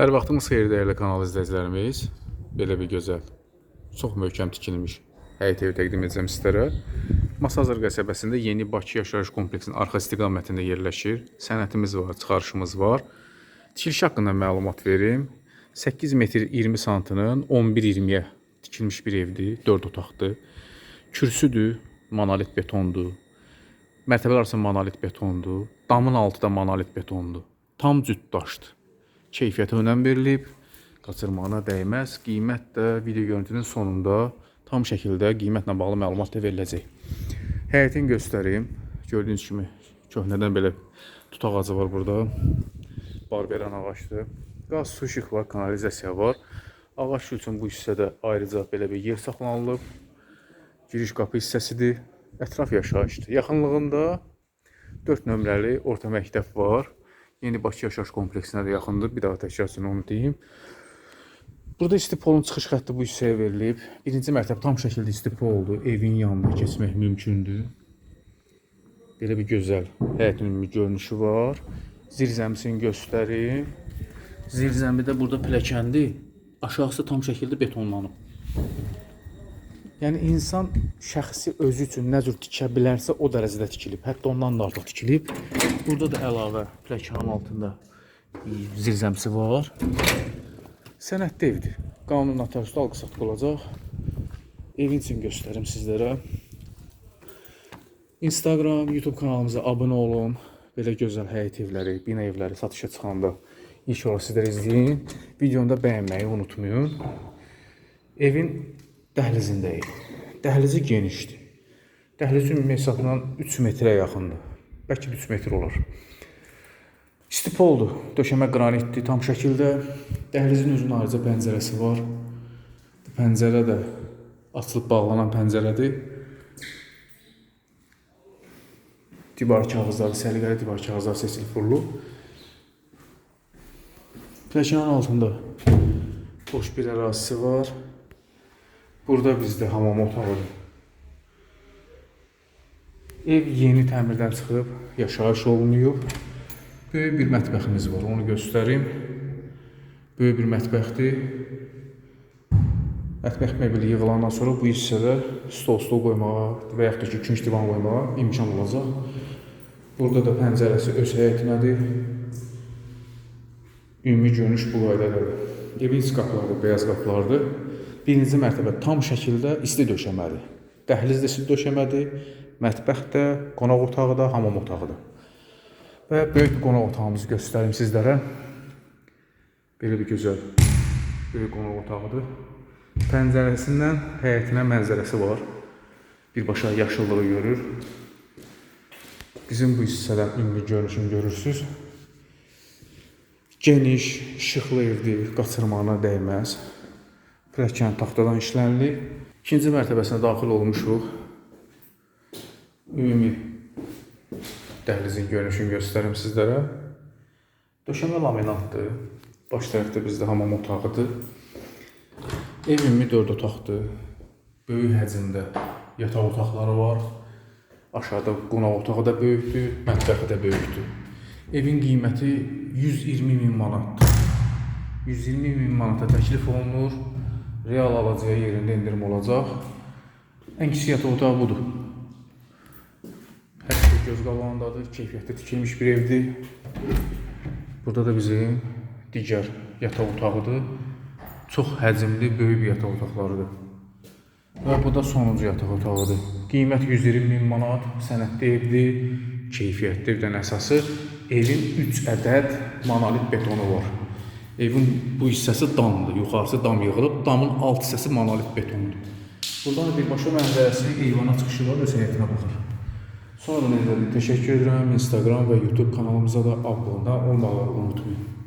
Hər vaxtınız xeyir dəyərli kanal izləyicilərimiz. Belə bir gözəl, çox möhkəm tikilmiş həyət evi təqdim edəcəm sizlərə. Masazır qəsəbəsində yeni Bakı yaşayış kompleksinin arxa istiqamətində yerləşir. Sənətimiz var, çıxarışımız var. Tikiliş haqqında məlumat verim. 8 metr 20 santının 11-20-yə tikilmiş bir evdir, 4 otaqdır. Kürsüdür, monolit betondur. Mərtəbələr arası monolit betondur. Damın altı da monolit betondur. Tam cüt daşdır. Keyfiyyətə önəm verilib. Qaçırmağına dəyməz. Qiymət də video görüntünün sonunda tam şəkildə qiymətlə bağlı məlumat da veriləcək. Həyətini göstərim. Gördüyünüz kimi köhnədən belə tut ağacı var burada. Barberan ağacdır. Qaz, su işıq var, kanalizasiya var. Ağac üçün bu hissədə ayrıca belə bir yer saxlanılıb. Giriş qapı hissəsidir. Ətraf yaşayışdır. Yaxınlığında 4 nömrəli orta məktəb var. Yeni Bakı yaşayış kompleksinə də yaxındır. Bir daha təkrar üçün onu deyim. Burada istipolun çıxış xətti bu hissəyə verilib. Birinci mərtəbə tam şəkildə istipoldur. Evin yanına keçmək mümkündür. Belə bir gözəl həyətin ümumi görünüşü var. Zirzəmisini göstərim. Zirzəmidə burada pilləkəndir. Aşağısı tam şəkildə betonlanıb. Yəni insan şəxsi özü üçün nə cür tikə bilərsə o dərəcədə tikilib. Hətta ondan da artıq tikilib. Burada da əlavə pləkanın altında zirzəmsi var. Sənətli evdir. Qanun notariusda alqı-satqı olacaq. Evin üçün göstərim sizlərə. Instagram, YouTube kanalımıza abunə olun. Belə gözəl həyət evləri, bina evləri satışa çıxanda olaraq sizlər izləyin. Videonu da bəyənməyi unutmayın. Evin dəhlizindəyik. Dəhlizi genişdir. Dəhliz ümumi hesabla 3 metrə yaxındır. Bəlkə də 3 metr olar. Stipoldur. Döşəmə qranitdir tam şəkildə. Dəhlizin özünün ayrıca pəncərəsi var. Bu pəncərə də açılıb bağlanan pəncərədir. Divar kağızları, səliqəli divar kağızları seçilib vurulub. Pləkanın altında boş bir ərazisi var. Burada bizdə hamam otağıdır. Ev yeni təmirdən çıxıb, yaşayış olunuyub. Böyük bir mətbəximiz var, onu göstərim. Böyük bir mətbəxdir. Mətbəx mebeli yığılandan sonra bu hissədə stol-stol qoymağa və yaxud da ki, künc divan qoymağa imkan olacaq. Burada da pəncərəsi öz həyətinədir. Ümumi görünüş bu qaydadadır. Evin iç qapıları beyaz qapılardır. Birinci mərtəbə tam şəkildə isti döşəmədir. Dəhliz də isti döşəmədir. Mətbəx də, qonaq otağı da, hamam otağı da. Və böyük bir qonaq otağımızı göstərim sizlərə. Belə bir gözəl böyük qonaq otağıdır. Pəncərəsindən həyətinə mənzərəsi var. Birbaşa yaşıllığı görür. Bizim bu hissədən ümumi görünüşünü görürsüz. Geniş, işıqlı evdir, qaçırmağına dəyməz. Pilləkən taxtadan işlənilib. İkinci mərtəbəsinə daxil olmuşuq. Ümumi dəhlizin görünüşünü göstərim sizlərə. Döşəmə laminatdır. Baş tərəfdə bizdə hamam otağıdır. Ev ümumi 4 otaqdır. Böyük həcmdə yataq otaqları var. Aşağıda qonaq otağı da böyükdür, mətbəxi də böyükdür. Evin qiyməti 120 min manatdır. 120 min manata təklif olunur. Real alacağı yerində endirim olacaq. Ən kiçik yataq otağı budur. Hər şey göz qabağındadır, keyfiyyətli tikilmiş bir evdir. Burada da bizim digər yataq otağıdır. Çox həcmli, böyük bir yataq otaqlarıdır. Və bu da sonuncu yataq otağıdır. Qiymət 120 min manat, sənətli evdir, keyfiyyətli evdən əsası evin 3 ədəd monolit betonu var. Evin bu hissəsi damdır, yuxarısı dam yığılıb, damın alt hissəsi monolit betondur. Buradan birbaşa mənzərəsi eyvana çıxışı var, öz həyətinə baxır. Sonra necədir? Təşəkkür edirəm. Instagram və YouTube kanalımıza da abunə olmağı unutmayın.